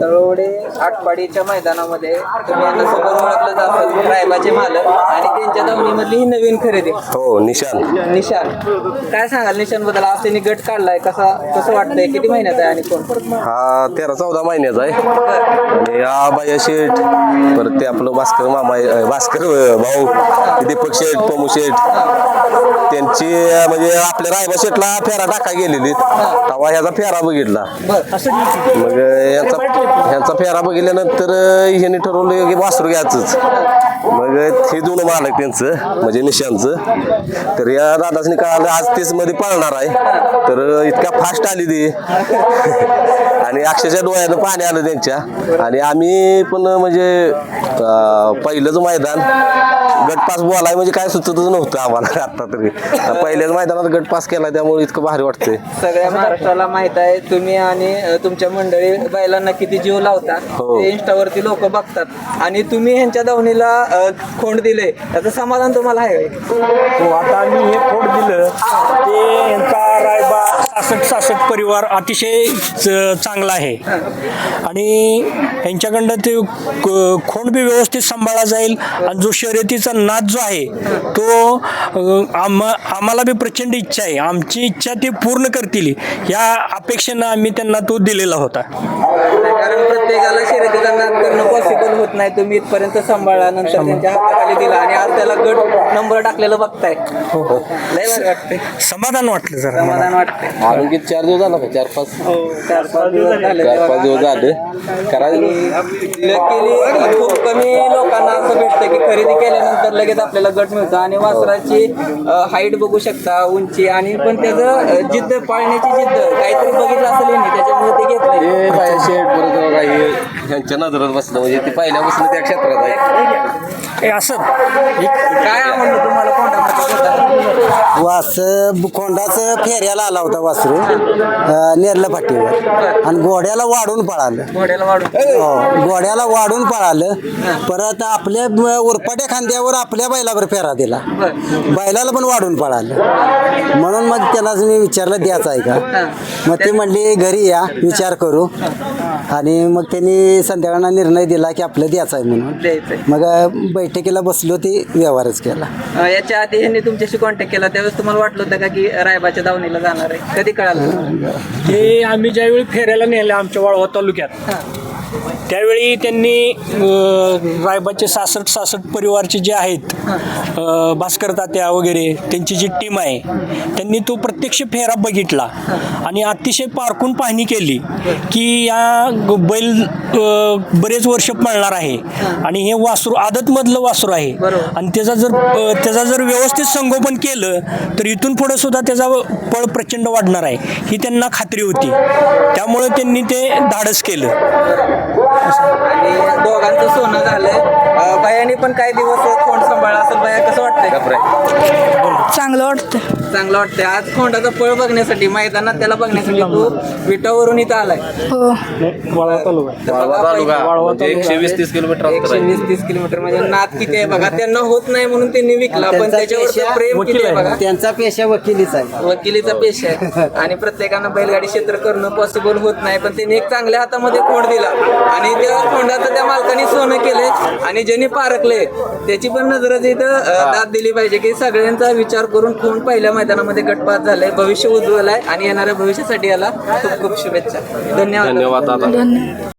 तळवडे आटपाडीच्या मैदानामध्ये तुम्ही यांना समोर ओळखलं जातं रायबाचे मालक आणि त्यांच्या दावणीमधली ही नवीन खरेदी. हो निशान. निशान. काय सांगाल निशानबद्दल आज त्यांनी गट काढलाय. कसा कसं वाटतंय? किती महिन्यात आहे आणि कोण? हा तेरा चौदा महिन्याचा आहे. आणि हा बाया शेठ परत ते आपलं भास्कर मामा अं, भास्कर अं, भाऊ ते दीपक शेठ पमू शेठ. त्यांची अं, म्हणजे आपल्या रायबा शेठला फेरा टाका गेलेली. तेव्हा ह्याचा फेरा बघितला. मग अं, ह्याचा फेरा बघितल्यानंतर अं, ह्यांनी ठरवलं की वासरू घ्यायचंच. मग हे दोन मालक त्यांचं म्हणजे निशांचं तर या दादासनी कळालं आज तेच मध्ये पळणार आहे. तर इतका फास्ट आली ती. आणि अक्षरशः डोळ्यानं पाणी आलं त्यांच्या. आणि आम्ही पण म्हणजे पहिलंच मैदान गटपास बोलाय म्हणजे काय सुचतच नव्हतं आम्हाला आता तरी. पहिल्याच मैदानात गटपास केला त्यामुळे इतकं भारी वाटतंय. सगळ्या महाराष्ट्राला माहीत आहे तुम्ही आणि तुमच्या मंडळी बैलांना किती जीव लावता हो. ते इंस्टावरती लोक बघतात. आणि तुम्ही ह्यांच्या दावणीला अ, खोंड दिले त्याचं समाधान तुम्हाला आहे का? हो आता आम्ही हे खोड दिलं. ते यांचा रायबा सासष्ट सासष्ट परिवार अतिशय च- चांगला आहे. आणि यांच्याकडनं ते क- खोंड बी व्यवस्थित सांभाळला जाईल. आणि जो शर्यतीचा नाद जो आहे तो अ, आम्हाला बी प्रचंड इच्छा आहे. आमची इच्छा ते पूर्ण करतील. या अपेक्षेनं आम्ही त्यांना तो दिलेला होता. कारण प्रत्येकाला शर्यतीचा नाद करणं पॉसिबल होत नाही तुम्ही इथपर्यंत सांभाळला नंतर त्यांच्या हाताखाली दिला आणि आज त्याला गट नंबर टाकलेलं बघताय. हो हो. लय भारी वाटतंय. समाधान वाटलं जरा मला. समाधान अजून किती? चार दिवस झाला का? चार पाच? चार पाच दिवस झाले. चार पाच दिवस झाले. करायचं लकीली खूप कमी लोकांना असं भेटतं की खरेदी केल्यानंतर लगेच आपल्याला गट मिळतं. आणि वासराची हाईट बघू शकता उंची. आणि पण त्याचं अ, जिद्द पाळण्याची जिद्द काहीतरी बघितलं असेल यांनी त्याच्यामुळे ते ते बाया शेठ परत काही ह्यांच्या नजरात बसलं. म्हणजे ते पहिल्यापासून त्या क्षेत्रात आहे. असं. काय आवडलं तुम्हाला कोणत्या वास खोंडाचं फेऱ्याला आला होता वासरू अं, नेरलं फाटीवर. आणि घोड्याला वाढून पळालं. घोड्याला वाढून. हो घोड्याला वाढून पळालं. परत आपल्या उरपाट्या खांद्यावर आपल्या बैलावर फेरा दिला. बैलाला पण वाढून पळालं. म्हणून मग त्यांनाच मी विचारलं द्यायचं आहे का? मग ते म्हणले घरी या विचार करू. आणि मग त्यांनी संध्याकाळला निर्णय दिला की आपलं द्यायचं आहे म्हणून. द्यायचंय मग बैठकीला बसलो ते व्यवहारच केला. अ, याच्या आधी ह्यांनी तुमच्याशी कॉन्टॅक्ट केला त्यावेळेस तुम्हाला वाटलं होतं का की रायबाच्या दावणीला जाणार आहे? कधी कळालं? हे आम्ही ज्यावेळी फेऱ्याला नेलं आमच्या वाळवा तालुक्यात त्यावेळी त्यांनी रायबाचे सासष्ट सासष्ट परिवारचे जे आहेत भास्कर तात्या वगैरे त्यांची जी टीम आहे त्यांनी तो प्रत्यक्ष फेरा बघितला आणि अतिशय पारखून पाहणी केली की या बैल बरेच वर्ष पळणार आहे आणि हे वासरू आदतमधलं वासरू आहे. आणि त्याचा जर त्याचा जर व्यवस्थित संगोपन केलं तर इथून पुढे सुद्धा त्याचा पळ प्रचंड वाढणार आहे ही त्यांना खात्री होती. त्यामुळे त्यांनी ते धाडस केलं. आणि दोघांचं सोनं झालंय. बायाने पण काही दिवस खोंड सांभाळला असेल बाया कसं वाटतंय? चांगलं वाटतं चांगलं वाटतंय. आज खोंडाचा पळ बघण्यासाठी मैदानात त्याला बघण्यासाठी तू विटावरून इथं आलाय. हो. वाळवा तालुका. तर बघा तालुका म्हणजे एकशे वीस तीस किलोमीटर अंतर एकशे आहे वीस तीस किलोमीटर. म्हणजे नाद किती आहे बघा. त्यांना होत नाही म्हणून त्यांनी विकला पण त्यांचा त्याच्यावर पेशा प्रेम किती आहे बघा. त्यांचा पेशा वकिलीच आहे. वकिलीचा पेशा आहे. आणि प्रत्येकानं बैलगाडी क्षेत्र करणं पॉसिबल होत नाही पण त्यांनी एक चांगल्या हातामध्ये खोंड दिला. आणि मालकाने सोनं केलंय आणि ज्यांनी पारखले त्याची पण नजरच इथं दाद दिली पाहिजे की सगळ्यांचा विचार करून खोंड पहिल्या मैदानामध्ये गटपात झालाय भविष्य उज्ज्वल आहे आणि येणाऱ्या भविष्यासाठी याला खूप खूप शुभेच्छा. धन्यवाद. धन्यवाद.